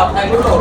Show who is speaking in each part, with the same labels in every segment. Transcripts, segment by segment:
Speaker 1: 올라와 발굴로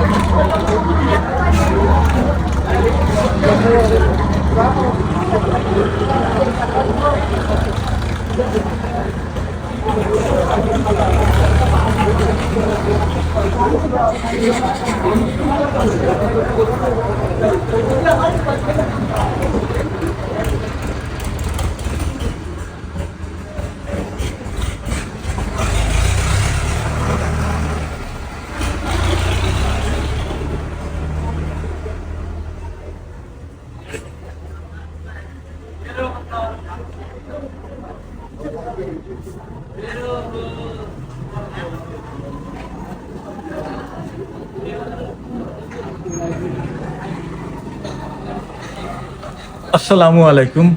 Speaker 1: আসসালামু আলাইকুম।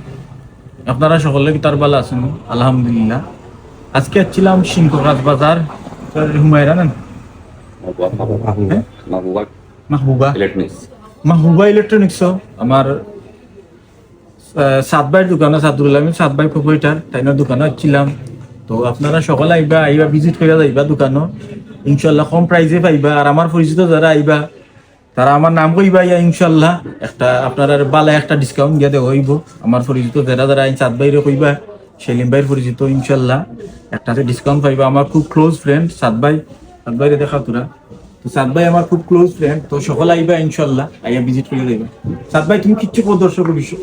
Speaker 1: আপনারা সকলে তার ভালো আছেন? আলহামদুলিল্লাহ। আজকে আসছিলাম সিংহরাজ বাজার হুমায়রা নেন। হ্যাঁ?
Speaker 2: মাহবুবা। ইলেকট্রনিক্স
Speaker 1: মাহবুবা ইলেকট্রনিক্স আমার সাত দোকানে সাদুল আমি সাত ভাই প্রোপাইটার তাইনার দোকানে আসছিলাম তো আপনারা সকলে আইবা আইবা ভিজিট করে যাইবা দোকানও ইনশাল্লাহ কম প্রাইজে পাইবা আর আমার পরিচিত যারা আইবা তারা আমার নাম কইবা ইয়া ইনশাল্লাহ একটা আপনারা বালা একটা ডিসকাউন্ট দিয়ে দেওয়া হইব। আমার পরিচিত যারা যারা আইন সাত ভাইরে কইবা, সেলিম ভাইয়ের পরিচিত ইনশাল্লাহ একটা ডিসকাউন্ট পাইবা। আমার খুব ক্লোজ ফ্রেন্ড সাত ভাই সাত ভাইরে দেখা তোরা। তো সাত ভাই আমার খুব ক্লোজ ফ্রেন্ড তো সকল আইবা ইনশাল্লাহ আইয়া ভিজিট করে যাইবা সাত ভাই তুমি কিচ্ছু প্রদর্শক বিষয়